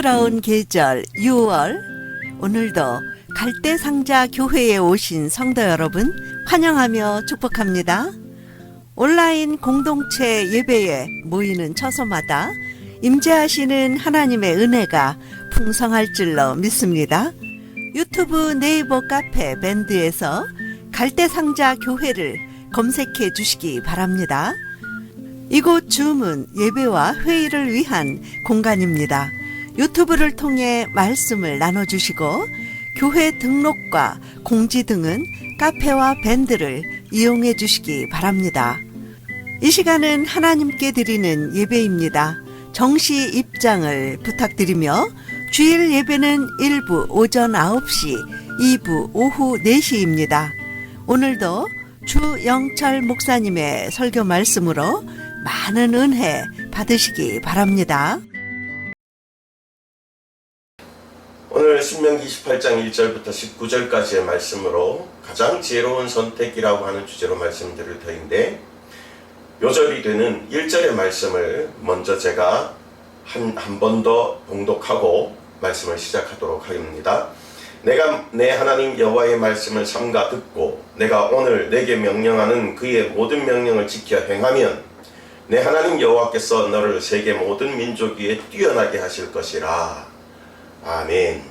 싱그러운 계절 6월 오늘도 갈대 상자 교회에 오신 성도 여러분 환영하며 축복합니다. 온라인 공동체 예배에 모이는 처소마다 임재하시는 하나님의 은혜가 풍성할 줄로 믿습니다. 유튜브 네이버 카페 밴드에서 갈대상자 교회를 검색해 주시기 바랍니다. 이곳 줌은 예배와 회의를 위한 공간입니다. 유튜브를 통해 말씀을 나눠주시고 교회 등록과 공지 등은 카페와 밴드를 이용해 주시기 바랍니다. 이 시간은 하나님께 드리는 예배입니다. 정시 입장을 부탁드리며 주일 예배는 1부 오전 9시, 2부 오후 4시입니다. 오늘도 주영철 목사님의 설교 말씀으로 많은 은혜 받으시기 바랍니다. 오늘 신명기 28장 1절부터 19절까지의 말씀으로 가장 지혜로운 선택이라고 하는 주제로 말씀드릴 터인데 요절이 되는 1절의 말씀을 먼저 제가 한 한 번 더 봉독하고 말씀을 시작하도록 하겠습니다. 내가 내 하나님 여호와의 말씀을 삼가 듣고 내가 오늘 내게 명령하는 그의 모든 명령을 지켜 행하면 내 하나님 여호와께서 너를 세계 모든 민족 위에 뛰어나게 하실 것이라. 아멘.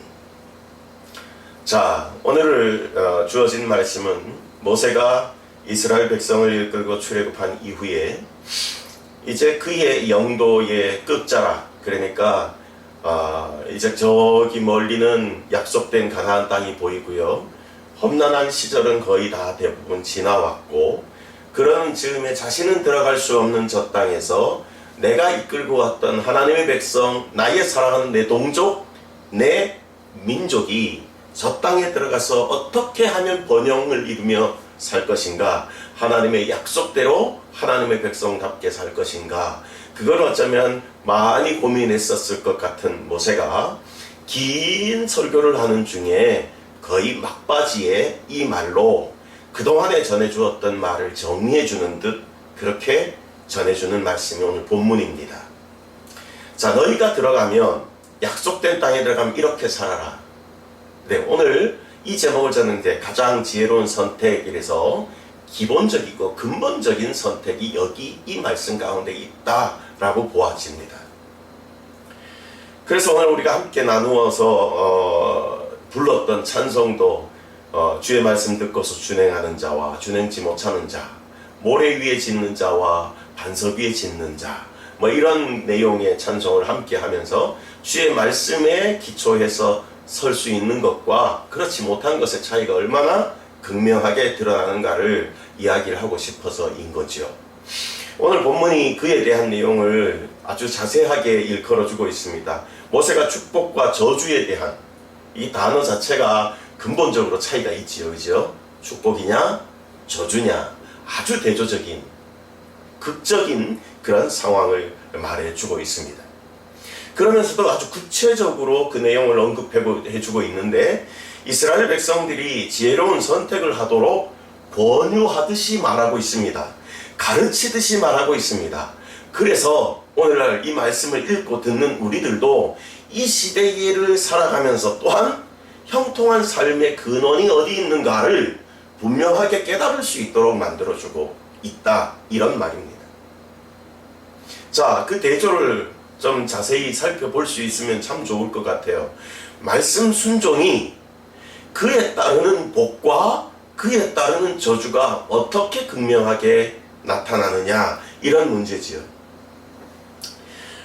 자, 오늘 어, 주어진 말씀은 모세가 이스라엘 백성을 이끌고 출애굽한 이후에 이제 그의 영도의 끝자락 그러니까 어, 이제 저기 멀리는 약속된 가나안 땅이 보이고요. 험난한 시절은 거의 다 대부분 지나왔고 그런 즈음에 자신은 들어갈 수 없는 저 땅에서 내가 이끌고 왔던 하나님의 백성, 나의 사랑하는 내 동족, 내 민족이 저 땅에 들어가서 어떻게 하면 번영을 이루며 살 것인가? 하나님의 약속대로 하나님의 백성답게 살 것인가? 그걸 어쩌면 많이 고민했었을 것 같은 모세가 긴 설교를 하는 중에 거의 막바지에 이 말로 그동안에 전해주었던 말을 정리해주는 듯 그렇게 전해주는 말씀이 오늘 본문입니다. 자, 너희가 들어가면 약속된 땅에 들어가면 이렇게 살아라. 네, 오늘 이 제목을 졌는데 가장 지혜로운 선택이라서 기본적이고 근본적인 선택이 여기 이 말씀 가운데 있다라고 보아집니다. 그래서 오늘 우리가 함께 나누어서 어, 불렀던 찬송도 어, 주의 말씀 듣고서 준행하는 자와 준행치 못하는 자, 모래 위에 짓는 자와 반석 위에 짓는 자, 뭐 이런 내용의 찬송을 함께 하면서 주의 말씀에 기초해서 설 수 있는 것과 그렇지 못한 것의 차이가 얼마나 극명하게 드러나는가를 이야기를 하고 싶어서인 거죠. 오늘 본문이 그에 대한 내용을 아주 자세하게 일컬어주고 있습니다. 모세가 축복과 저주에 대한 이 단어 자체가 근본적으로 차이가 있지요, 그죠? 축복이냐, 저주냐, 아주 대조적인, 극적인 그런 상황을 말해주고 있습니다. 그러면서도 아주 구체적으로 그 내용을 언급해주고 있는데 이스라엘 백성들이 지혜로운 선택을 하도록 권유하듯이 말하고 있습니다. 가르치듯이 말하고 있습니다. 그래서 오늘날 이 말씀을 읽고 듣는 우리들도 이 시대를 살아가면서 또한 형통한 삶의 근원이 어디 있는가를 분명하게 깨달을 수 있도록 만들어주고 있다. 이런 말입니다. 자, 그 대조를 좀 자세히 살펴볼 수 있으면 참 좋을 것 같아요. 말씀 순종이 그에 따르는 복과 그에 따르는 저주가 어떻게 극명하게 나타나느냐 이런 문제지요.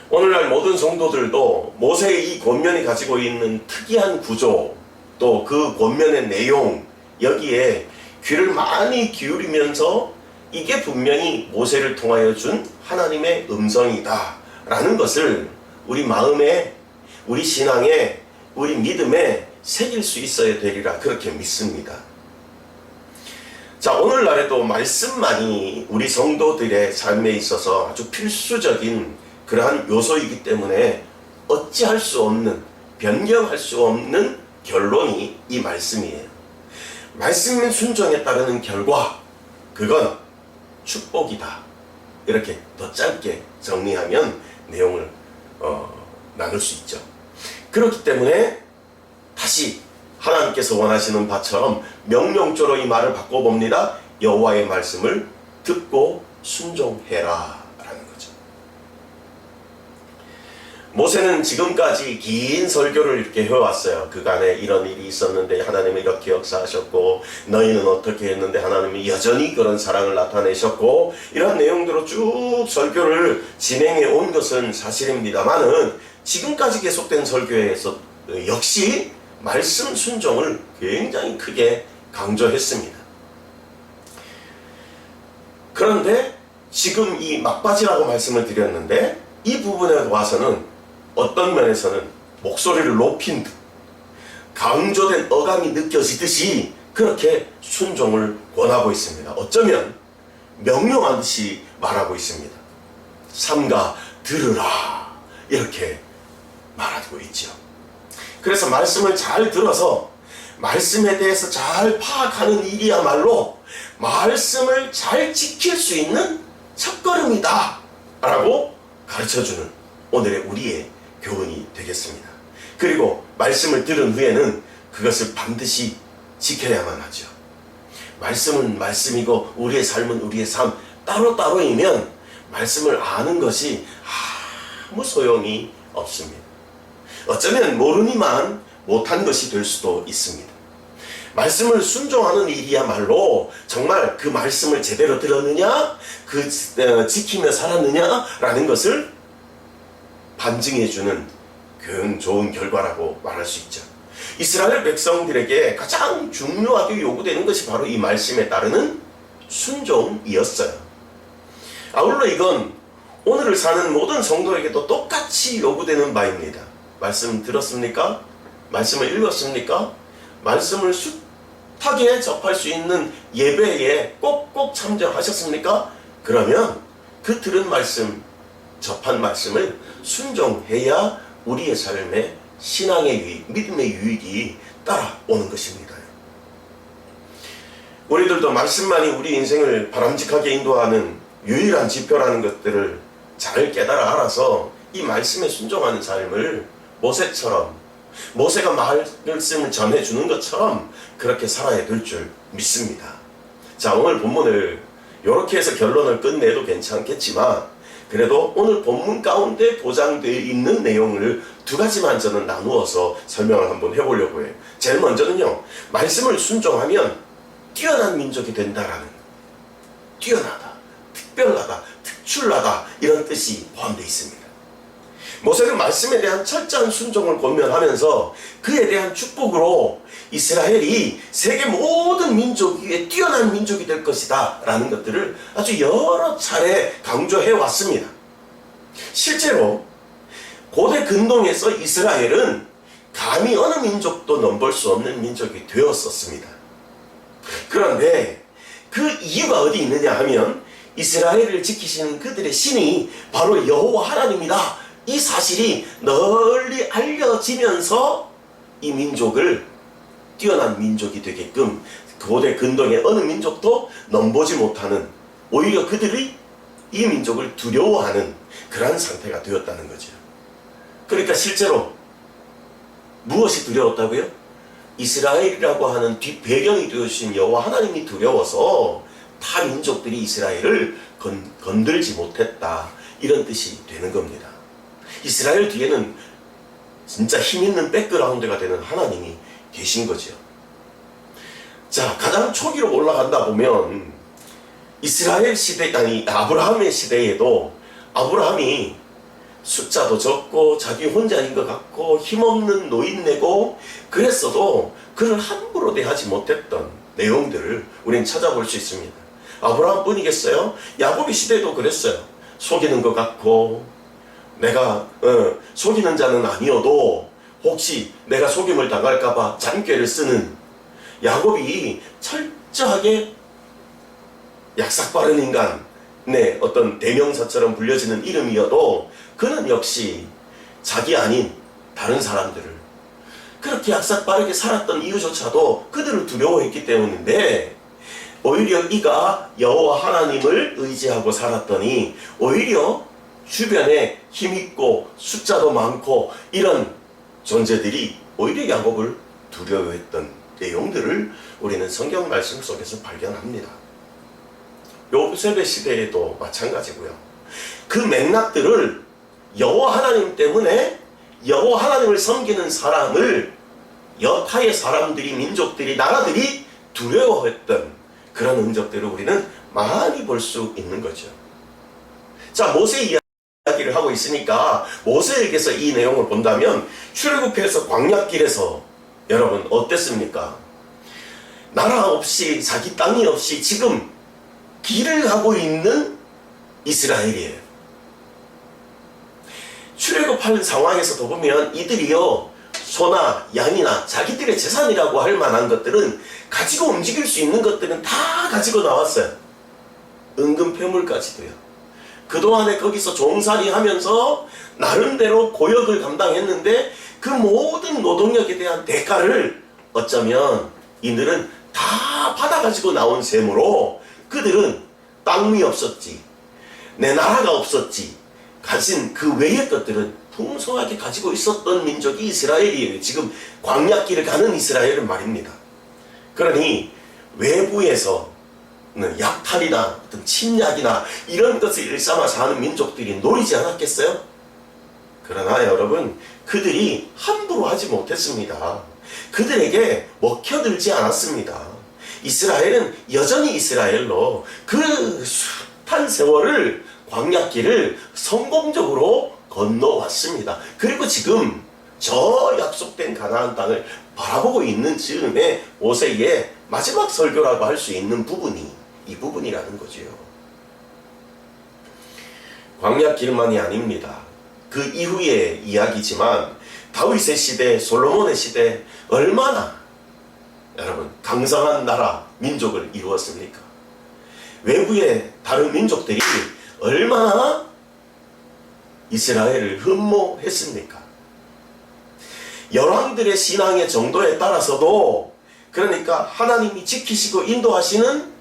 오늘날 모든 성도들도 모세의 이 권면이 가지고 있는 특이한 구조 또 그 권면의 내용 여기에 귀를 많이 기울이면서 이게 분명히 모세를 통하여 준 하나님의 음성이다 라는 것을 우리 마음에 우리 신앙에 우리 믿음에 새길 수 있어야 되리라 그렇게 믿습니다. 자, 오늘날에도 말씀만이 우리 성도들의 삶에 있어서 아주 필수적인 그러한 요소이기 때문에 어찌할 수 없는, 변경할 수 없는 결론이 이 말씀이에요. 말씀 순종에 따르는 결과, 그건 축복이다. 이렇게 더 짧게 정리하면 내용을 어, 나눌 수 있죠. 그렇기 때문에 다시 하나님께서 원하시는 바처럼 명령조로 이 말을 바꿔봅니다. 여호와의 말씀을 듣고 순종해라 라는 거죠. 모세는 지금까지 긴 설교를 이렇게 해왔어요. 그간에 이런 일이 있었는데 하나님이 이렇게 역사하셨고 너희는 어떻게 했는데 하나님이 여전히 그런 사랑을 나타내셨고 이런 내용들로 쭉 설교를 진행해 온 것은 사실입니다만은 지금까지 계속된 설교에서 역시 말씀 순종을 굉장히 크게 강조했습니다. 그런데 지금 이 막바지라고 말씀을 드렸는데 이 부분에 와서는 어떤 면에서는 목소리를 높인 듯 강조된 어감이 느껴지듯이 그렇게 순종을 권하고 있습니다. 어쩌면 명령하듯이 말하고 있습니다. 삼가 들으라 이렇게 말하고 있죠. 그래서 말씀을 잘 들어서 말씀에 대해서 잘 파악하는 일이야말로 말씀을 잘 지킬 수 있는 첫걸음이다 라고 가르쳐주는 오늘의 우리의 교훈이 되겠습니다. 그리고 말씀을 들은 후에는 그것을 반드시 지켜야만 하죠. 말씀은 말씀이고 우리의 삶은 우리의 삶 따로따로이면 말씀을 아는 것이 아무 소용이 없습니다. 어쩌면 모르니만 못한 것이 될 수도 있습니다. 말씀을 순종하는 일이야말로 정말 그 말씀을 제대로 들었느냐, 그 어, 지키며 살았느냐라는 것을 반증해주는 그 좋은 결과라고 말할 수 있죠. 이스라엘 백성들에게 가장 중요하게 요구되는 것이 바로 이 말씀에 따르는 순종이었어요. 아울러 이건 오늘을 사는 모든 성도에게도 똑같이 요구되는 바입니다. 말씀 들었습니까? 말씀을 읽었습니까? 말씀을 숱하게 접할 수 있는 예배에 꼭꼭 참여하셨습니까? 그러면 그 들은 말씀, 접한 말씀을 순종해야 우리의 삶에 신앙의 유익, 믿음의 유익이 따라오는 것입니다. 우리들도 말씀만이 우리 인생을 바람직하게 인도하는 유일한 지표라는 것들을 잘 깨달아 알아서 이 말씀에 순종하는 삶을 모세처럼 모세가 말씀을 전해주는 것처럼 그렇게 살아야 될 줄 믿습니다. 자, 오늘 본문을 이렇게 해서 결론을 끝내도 괜찮겠지만 그래도 오늘 본문 가운데 보장되어 있는 내용을 두 가지만 저는 나누어서 설명을 한번 해보려고 해요. 제일 먼저는요, 말씀을 순종하면 뛰어난 민족이 된다라는 뛰어나다, 특별하다, 특출나다 이런 뜻이 포함되어 있습니다. 모세는 말씀에 대한 철저한 순종을 권면하면서 그에 대한 축복으로 이스라엘이 세계 모든 민족 위에 뛰어난 민족이 될 것이다 라는 것들을 아주 여러 차례 강조해 왔습니다. 실제로 고대 근동에서 이스라엘은 감히 어느 민족도 넘볼 수 없는 민족이 되었었습니다. 그런데 그 이유가 어디 있느냐 하면 이스라엘을 지키시는 그들의 신이 바로 여호와 하나님이다. 이 사실이 널리 알려지면서 이 민족을 뛰어난 민족이 되게끔 고대 근동의 어느 민족도 넘보지 못하는 오히려 그들이 이 민족을 두려워하는 그러한 상태가 되었다는 거죠. 그러니까 실제로 무엇이 두려웠다고요? 이스라엘이라고 하는 뒷배경이 되어주신 여호와 하나님이 두려워서 타 민족들이 이스라엘을 건, 건들지 못했다 이런 뜻이 되는 겁니다. 이스라엘 뒤에는 진짜 힘 있는 백그라운드가 되는 하나님이 계신 거죠. 자, 가장 초기로 올라간다 보면 이스라엘 시대 아니 아브라함의 시대에도 아브라함이 숫자도 적고 자기 혼자인 것 같고 힘없는 노인네고 그랬어도 그를 함부로 대하지 못했던 내용들을 우리는 찾아볼 수 있습니다. 아브라함 뿐이겠어요? 야곱의 시대도 그랬어요. 속이는 것 같고 내가 어, 속이는 자는 아니어도 혹시 내가 속임을 당할까봐 잔꾀를 쓰는 야곱이 철저하게 약삭 빠른 인간, 네, 어떤 대명사처럼 불려지는 이름이어도 그는 역시 자기 아닌 다른 사람들을 그렇게 약삭 빠르게 살았던 이유조차도 그들을 두려워했기 때문인데 오히려 이가 여호와 하나님을 의지하고 살았더니 오히려 주변에 힘있고 숫자도 많고 이런 존재들이 오히려 야곱을 두려워했던 내용들을 우리는 성경 말씀 속에서 발견합니다. 요셉의 시대에도 마찬가지고요. 그 맥락들을 여호와 하나님 때문에 여호와 하나님을 섬기는 사람을 여타의 사람들이 민족들이 나라들이 두려워했던 그런 흔적들을 우리는 많이 볼 수 있는 거죠. 자 모세 이야기 를 하고 있으니까 모세에게서 이 내용을 본다면 출애굽해서 광야길에서 여러분 어땠습니까? 나라 없이 자기 땅이 없이 지금 길을 가고 있는 이스라엘이에요. 출애굽하는 상황에서도 보면 이들이요 소나 양이나 자기들의 재산이라고 할 만한 것들은 가지고 움직일 수 있는 것들은 다 가지고 나왔어요. 은근 폐물까지도요. 그동안에 거기서 종살이 하면서 나름대로 고역을 감당했는데 그 모든 노동력에 대한 대가를 어쩌면 이들은 다 받아가지고 나온 셈으로 그들은 땅이 없었지. 내 나라가 없었지. 가진 그 외의 것들은 풍성하게 가지고 있었던 민족이 이스라엘이에요. 지금 광야길을 가는 이스라엘은 말입니다. 그러니 외부에서 약탈이나 어떤 침략이나 이런 것을 일삼아서 하는 민족들이 노리지 않았겠어요? 그러나 여러분 그들이 함부로 하지 못했습니다. 그들에게 먹혀들지 않았습니다. 이스라엘은 여전히 이스라엘로 그 숱한 세월을 광야길을 성공적으로 건너왔습니다. 그리고 지금 저 약속된 가나안 땅을 바라보고 있는 즈음에 모세의 마지막 설교라고 할 수 있는 부분이 이 부분이라는 거지요. 광야길만이 아닙니다. 그 이후의 이야기지만 다윗의 시대, 솔로몬의 시대 얼마나 여러분 강성한 나라, 민족을 이루었습니까? 외부의 다른 민족들이 얼마나 이스라엘을 흠모했습니까? 열왕들의 신앙의 정도에 따라서도 그러니까 하나님이 지키시고 인도하시는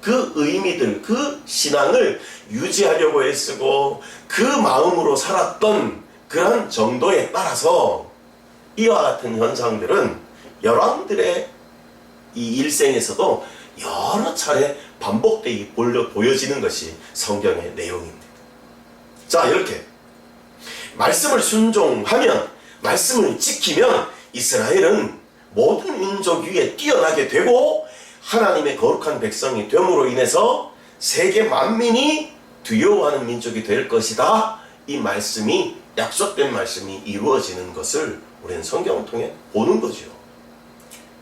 그 의미들, 그 신앙을 유지하려고 애쓰고 그 마음으로 살았던 그런 정도에 따라서 이와 같은 현상들은 열왕들의 이 일생에서도 여러 차례 반복되게 보여, 보여지는 것이 성경의 내용입니다. 자, 이렇게 말씀을 순종하면 말씀을 지키면 이스라엘은 모든 민족 위에 뛰어나게 되고 하나님의 거룩한 백성이 됨으로 인해서 세계 만민이 두려워하는 민족이 될 것이다. 이 말씀이 약속된 말씀이 이루어지는 것을 우리는 성경을 통해 보는 거죠.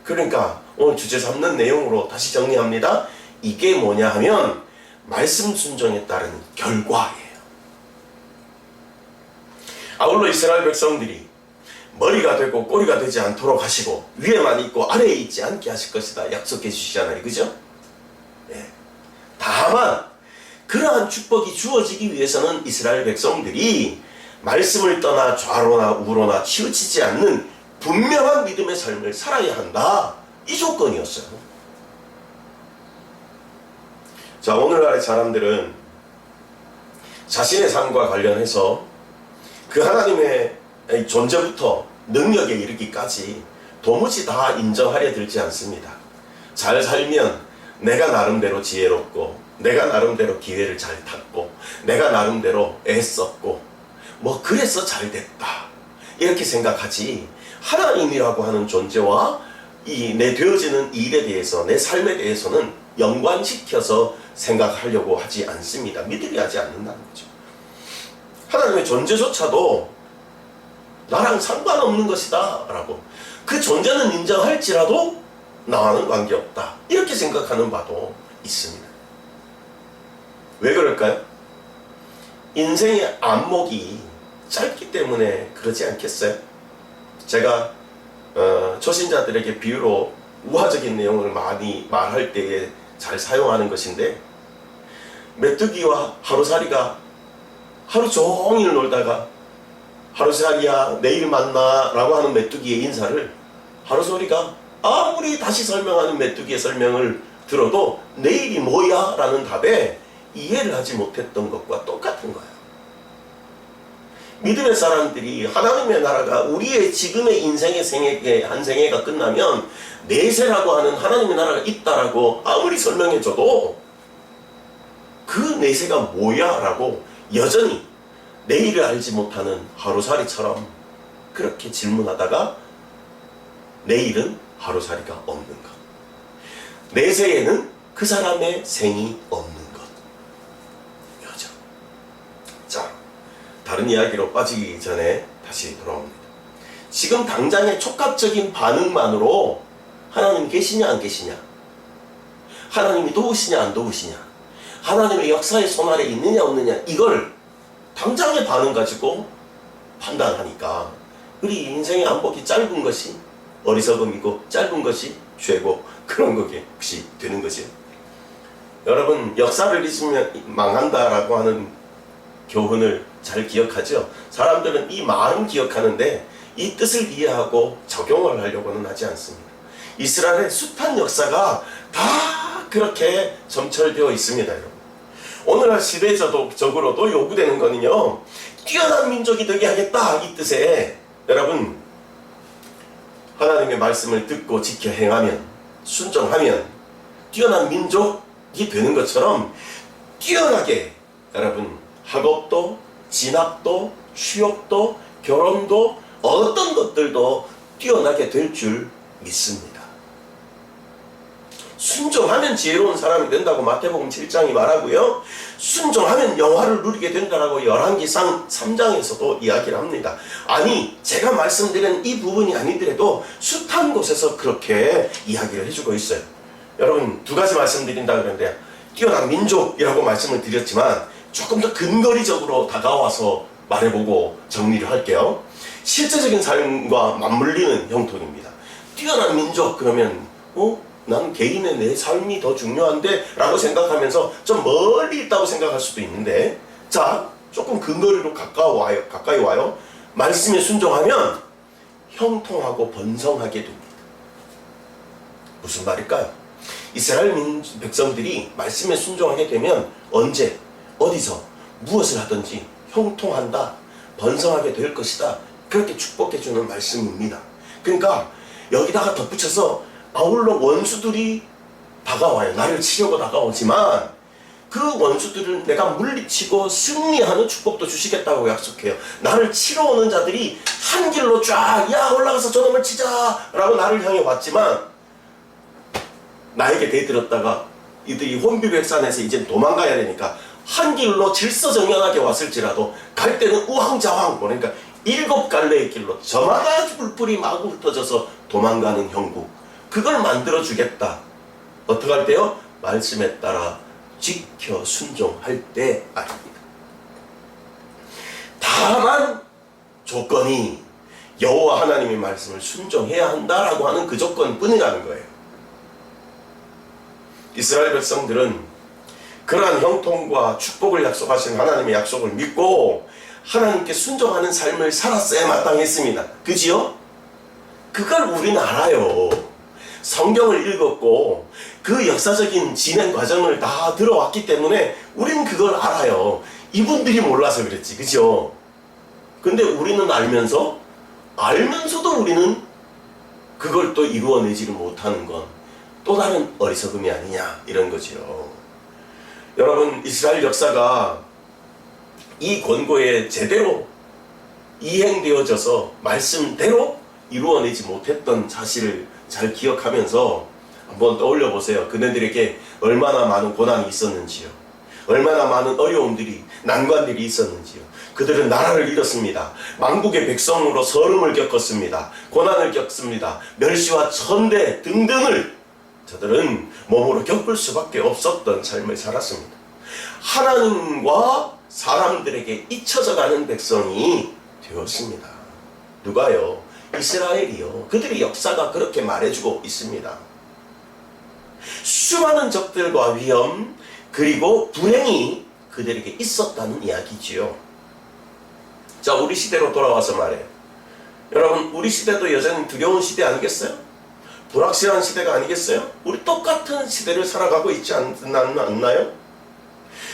그러니까 오늘 주제 삼는 내용으로 다시 정리합니다. 이게 뭐냐 하면 말씀 순종에 따른 결과예요. 아울러 이스라엘 백성들이 머리가 되고 꼬리가 되지 않도록 하시고 위에만 있고 아래에 있지 않게 하실 것이다 약속해 주시잖아요. 그죠? 예. 다만 그러한 축복이 주어지기 위해서는 이스라엘 백성들이 말씀을 떠나 좌로나 우로나 치우치지 않는 분명한 믿음의 삶을 살아야 한다. 이 조건이었어요. 자, 오늘날의 사람들은 자신의 삶과 관련해서 그 하나님의 존재부터 능력에 이르기까지 도무지 다 인정하려 들지 않습니다. 잘 살면 내가 나름대로 지혜롭고, 내가 나름대로 기회를 잘 탔고, 내가 나름대로 애썼고, 뭐 그래서 잘 됐다. 이렇게 생각하지, 하나님이라고 하는 존재와 이 내 되어지는 일에 대해서, 내 삶에 대해서는 연관시켜서 생각하려고 하지 않습니다. 믿으려 하지 않는다는 거죠. 하나님의 존재조차도 나랑 상관없는 것이다 라고 그 존재는 인정할지라도 나와는 관계없다 이렇게 생각하는 바도 있습니다 왜 그럴까요? 인생의 안목이 짧기 때문에 그러지 않겠어요? 제가 어, 초신자들에게 비유로 우화적인 내용을 많이 말할 때에 잘 사용하는 것인데 메뚜기와 하루살이가 하루 종일 놀다가 하루살이야 내일 만나 라고 하는 메뚜기의 인사를 하루소리가 아무리 다시 설명하는 메뚜기의 설명을 들어도 내일이 뭐야 라는 답에 이해를 하지 못했던 것과 똑같은 거예요. 믿음의 사람들이 하나님의 나라가 우리의 지금의 인생의 생애 한 생애가 끝나면 내세라고 하는 하나님의 나라가 있다라고 아무리 설명해줘도 그 내세가 뭐야 라고 여전히 내일을 알지 못하는 하루살이처럼 그렇게 질문하다가 내일은 하루살이가 없는 것. 내세에는 그 사람의 생이 없는 것. 여정. 자, 다른 이야기로 빠지기 전에 다시 돌아옵니다. 지금 당장의 촉각적인 반응만으로 하나님 계시냐 안 계시냐? 하나님이 도우시냐 안 도우시냐? 하나님의 역사의 손 아래 있느냐 없느냐? 이걸 당장의 반응 가지고 판단하니까 우리 인생의 안복이 짧은 것이 어리석음이고 짧은 것이 죄고 그런 거게 혹시 되는 거죠. 여러분 역사를 잊으면 망한다라고 하는 교훈을 잘 기억하죠. 사람들은 이 말은 기억하는데 이 뜻을 이해하고 적용을 하려고는 하지 않습니다. 이스라엘의 숱한 역사가 다 그렇게 점철되어 있습니다, 여러분. 오늘날 시대적으로도 요구되는 거는요, 뛰어난 민족이 되게 하겠다, 이 뜻에, 여러분, 하나님의 말씀을 듣고 지켜 행하면, 순종하면, 뛰어난 민족이 되는 것처럼, 뛰어나게, 여러분, 학업도, 진학도, 취업도, 결혼도, 어떤 것들도 뛰어나게 될 줄 믿습니다. 순종하면 지혜로운 사람이 된다고 마태복음 7장이 말하고요. 순종하면 영화를 누리게 된다라고 열왕기상 3장에서도 이야기를 합니다. 아니 제가 말씀드린 이 부분이 아니더라도 숱한 곳에서 그렇게 이야기를 해주고 있어요. 여러분 두 가지 말씀드린다 그랬는데 뛰어난 민족이라고 말씀을 드렸지만 조금 더 근거리적으로 다가와서 말해보고 정리를 할게요. 실제적인 삶과 맞물리는 형통입니다. 뛰어난 민족 그러면 어? 난 개인의 내 삶이 더 중요한데 라고 생각하면서 좀 멀리 있다고 생각할 수도 있는데 자 조금 근거리로 가까워 와요 가까이 와요. 말씀에 순종하면 형통하고 번성하게 됩니다. 무슨 말일까요? 이스라엘 민 백성들이 말씀에 순종하게 되면 언제 어디서 무엇을 하든지 형통한다 번성하게 될 것이다. 그렇게 축복해 주는 말씀입니다. 그러니까 여기다가 덧붙여서 아울러 원수들이 다가와요. 나를 치려고 다가오지만 그 원수들을 내가 물리치고 승리하는 축복도 주시겠다고 약속해요. 나를 치러 오는 자들이 한 길로 쫙, 야, 올라가서 저놈을 치자! 라고 나를 향해 왔지만 나에게 대들었다가 이들이 혼비백산에서 이제 도망가야 되니까 한 길로 질서정연하게 왔을지라도 갈 때는 우왕좌왕 그러니까 일곱 갈래의 길로 저마다 뿔뿔이 마구 흩어져서 도망가는 형국 그걸 만들어 주겠다. 어떻게 할 때요? 말씀에 따라 지켜 순종할 때 아닙니다. 다만 조건이 여호와 하나님의 말씀을 순종해야 한다라고 하는 그 조건뿐이라는 거예요. 이스라엘 백성들은 그러한 형통과 축복을 약속하신 하나님의 약속을 믿고 하나님께 순종하는 삶을 살았어야 마땅했습니다. 그지요? 그걸 우리는 알아요. 성경을 읽었고 그 역사적인 진행 과정을 다 들어왔기 때문에 우리는 그걸 알아요. 이분들이 몰라서 그랬지. 그죠? 근데 우리는 알면서 알면서도 우리는 그걸 또 이루어내지를 못하는 건 또 다른 어리석음이 아니냐 이런 거지요. 여러분 이스라엘 역사가 이 권고에 제대로 이행되어져서 말씀대로 이루어내지 못했던 사실을 잘 기억하면서 한번 떠올려 보세요. 그네들에게 얼마나 많은 고난이 있었는지요. 얼마나 많은 어려움들이, 난관들이 있었는지요. 그들은 나라를 잃었습니다. 망국의 백성으로 서름을 겪었습니다. 고난을 겪습니다. 멸시와 천대 등등을 저들은 몸으로 겪을 수밖에 없었던 삶을 살았습니다. 하나님과 사람들에게 잊혀져 가는 백성이 되었습니다. 누가요? 이스라엘이요. 그들의 역사가 그렇게 말해주고 있습니다. 수많은 적들과 위험, 그리고 불행이 그들에게 있었다는 이야기지요. 자, 우리 시대로 돌아와서 말해요. 여러분, 우리 시대도 여전히 두려운 시대 아니겠어요? 불확실한 시대가 아니겠어요? 우리 똑같은 시대를 살아가고 있지 않, 않나요?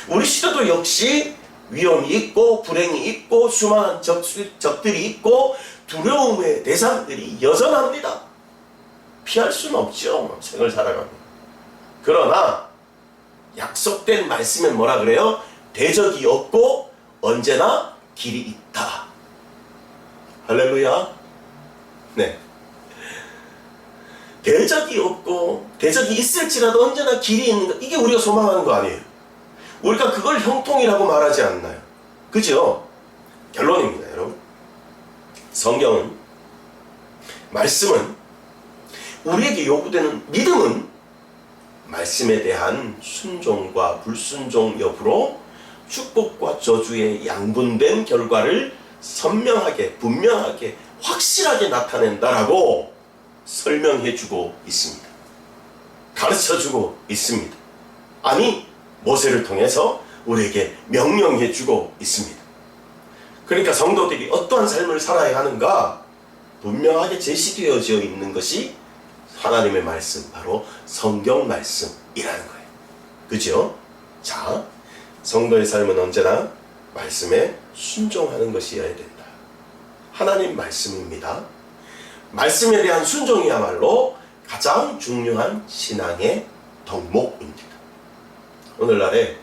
우리 시대도 역시 위험이 있고 불행이 있고 수많은 적, 적들이 있고 두려움의 대상들이 여전합니다. 피할 수는 없죠. 생을 살아가면. 그러나 약속된 말씀은 뭐라 그래요? 대적이 없고 언제나 길이 있다. 할렐루야. 네. 대적이 없고 대적이 있을지라도 언제나 길이 있는 거 이게 우리가 소망하는 거 아니에요. 우리가 그걸 형통이라고 말하지 않나요? 그죠? 결론입니다, 여러분. 성경은 말씀은 우리에게 요구되는 믿음은 말씀에 대한 순종과 불순종 여부로 축복과 저주의 양분된 결과를 선명하게 분명하게 확실하게 나타낸다라고 설명해 주고 있습니다. 가르쳐 주고 있습니다. 아니 모세를 통해서 우리에게 명령해 주고 있습니다. 그러니까 성도들이 어떠한 삶을 살아야 하는가 분명하게 제시되어져 있는 것이 하나님의 말씀, 바로 성경 말씀이라는 거예요. 그죠? 자, 성도의 삶은 언제나 말씀에 순종하는 것이어야 된다. 하나님 말씀입니다. 말씀에 대한 순종이야말로 가장 중요한 신앙의 덕목입니다. 오늘날에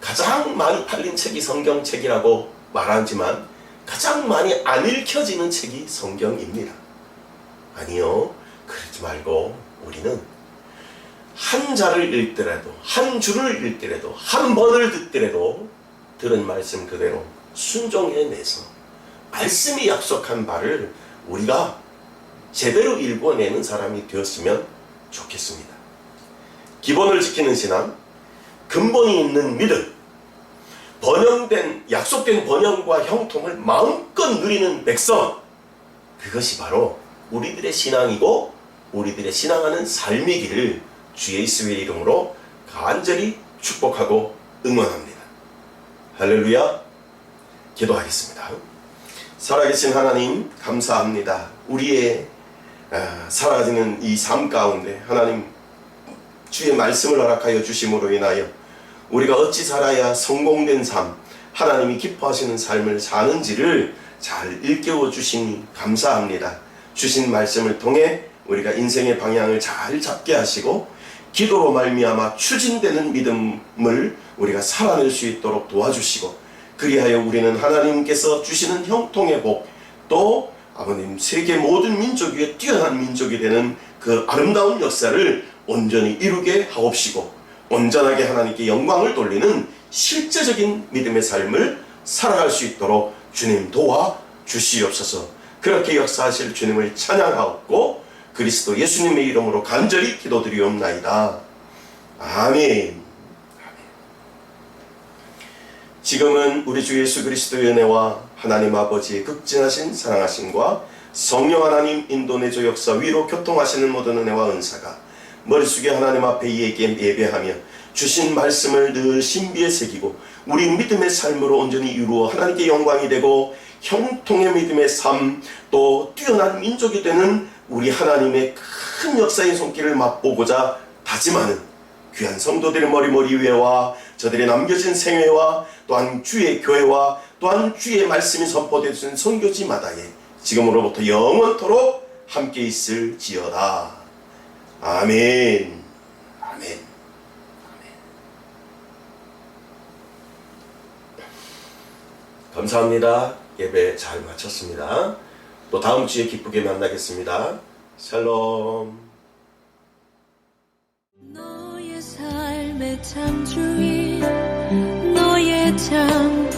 가장 많이 팔린 책이 성경책이라고 말하지만 가장 많이 안 읽혀지는 책이 성경입니다. 아니요. 그러지 말고 우리는 한 자를 읽더라도 한 줄을 읽더라도 한 번을 듣더라도 들은 말씀 그대로 순종해내서 말씀이 약속한 바를 우리가 제대로 읽어내는 사람이 되었으면 좋겠습니다. 기본을 지키는 신앙, 근본이 있는 믿음, 번영된 약속된 번영과 형통을 마음껏 누리는 백성, 그것이 바로 우리들의 신앙이고 우리들의 신앙하는 삶이기를 주 예수의 이름으로 간절히 축복하고 응원합니다. 할렐루야. 기도하겠습니다. 살아계신 하나님 감사합니다. 우리의 아, 사라지는 이 삶 가운데 하나님 주의 말씀을 허락하여 주심으로 인하여 우리가 어찌 살아야 성공된 삶, 하나님이 기뻐하시는 삶을 사는지를 잘 일깨워 주시니 감사합니다. 주신 말씀을 통해 우리가 인생의 방향을 잘 잡게 하시고 기도로 말미암아 추진되는 믿음을 우리가 살아낼 수 있도록 도와주시고 그리하여 우리는 하나님께서 주시는 형통의 복 또 아버님 세계 모든 민족 위에 뛰어난 민족이 되는 그 아름다운 역사를 온전히 이루게 하옵시고 온전하게 하나님께 영광을 돌리는 실제적인 믿음의 삶을 살아갈 수 있도록 주님 도와 주시옵소서. 그렇게 역사하실 주님을 찬양하옵고 그리스도 예수님의 이름으로 간절히 기도드리옵나이다. 아멘. 지금은 우리 주 예수 그리스도의 은혜와 하나님 아버지의 극진하신 사랑하심과 성령 하나님 인도내조 역사 위로 교통하시는 모든 은혜와 은사가 머릿속에 하나님 앞에 예게 예배하며 주신 말씀을 늘 신비에 새기고 우리 믿음의 삶으로 온전히 이루어 하나님께 영광이 되고 형통의 믿음의 삶 또 뛰어난 민족이 되는 우리 하나님의 큰 역사의 손길을 맛보고자 다짐하는 귀한 성도들의 머리머리 위에와 저들의 남겨진 생애와 또한 주의 교회와 또한 주의 말씀이 선포되신 선교지마다에 지금으로부터 영원토록 함께 있을지어다. 아멘. 아멘. 감사합니다. 예배 잘 마쳤습니다. 또 다음 주에 기쁘게 만나겠습니다. 샬롬. 너의 삶의 창조인 너의 창